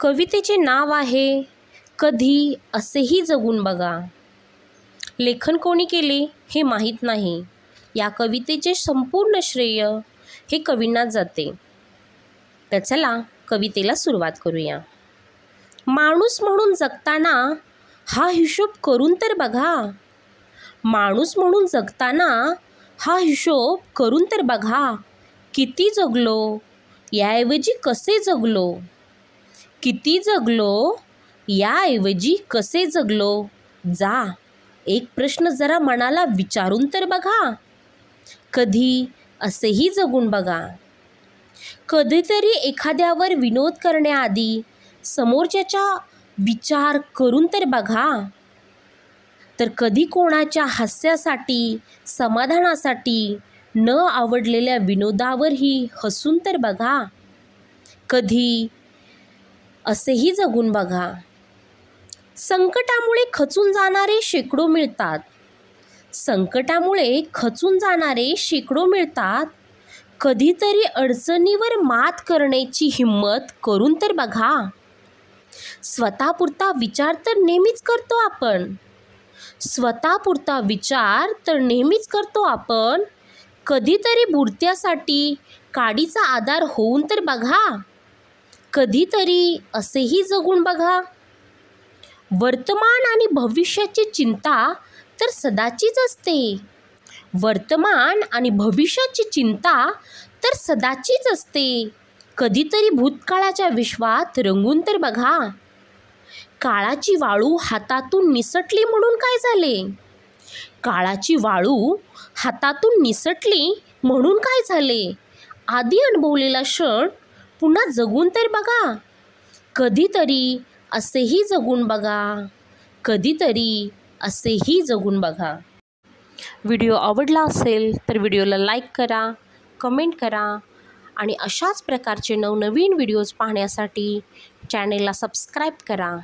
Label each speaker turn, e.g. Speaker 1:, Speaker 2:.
Speaker 1: कवितेचे नाव आहे कधी असेही जगून बघा. लेखन कोणी केले हे माहीत नाही. या कवितेचे संपूर्ण श्रेय हे कवींनाच जाते. तर चला कवितेला सुरुवात करूया. माणूस म्हणून जगताना हा हिशोब करून तर बघा. माणूस म्हणून जगताना हा हिशोब करून तर बघा. किती जगलो याऐवजी कसे जगलो? किती जगलो याऐवजी कसे जगलो? जा एक प्रश्न जरा मनाला विचारून तर बघा. कधी असेही जगून बघा. कधीतरी एखाद्यावर विनोद करण्याआधी समोरच्याचा विचार करून तर बघा. तर कधी कोणाच्या हास्यासाठी समाधानासाठी न आवडलेल्या विनोदावरही हसून तर बघा. कधी असेही जगून बघा. संकटामुळे खचून जाणारे शेकडो मिळतात. संकटामुळे खचून जाणारे शेकडो मिळतात. कधीतरी अडचणीवर मात करण्याची हिंमत करून तर बघा. स्वतःपुरता विचार तर नेहमीच करतो आपण. स्वतःपुरता विचार तर नेहमीच करतो आपण. कधीतरी बुरत्यासाठी काडीचा आधार होऊन तर बघा. कधीतरी असेही जगून बघा. वर्तमान आणि भविष्याची चिंता तर सदाचीच असते. वर्तमान आणि भविष्याची चिंता तर सदाचीच असते. कधीतरी भूतकाळाच्या विश्वात रंगून तर बघा. काळाची वाळू हातातून निसटली म्हणून काय झाले? काळाची वाळू हातातून निसटली म्हणून काय झाले? आधी अनुभवलेला क्षण पुन्हा जगून तर बघा. कधीतरी असेही जगून बघा. कधीतरी असेही जगून बघा. व्हिडिओ आवडला असेल तर व्हिडिओला लाईक करा कमेंट करा आणि अशाच प्रकारचे नवनवीन व्हिडिओज पाहण्यासाठी चॅनेलला सबस्क्राईब करा.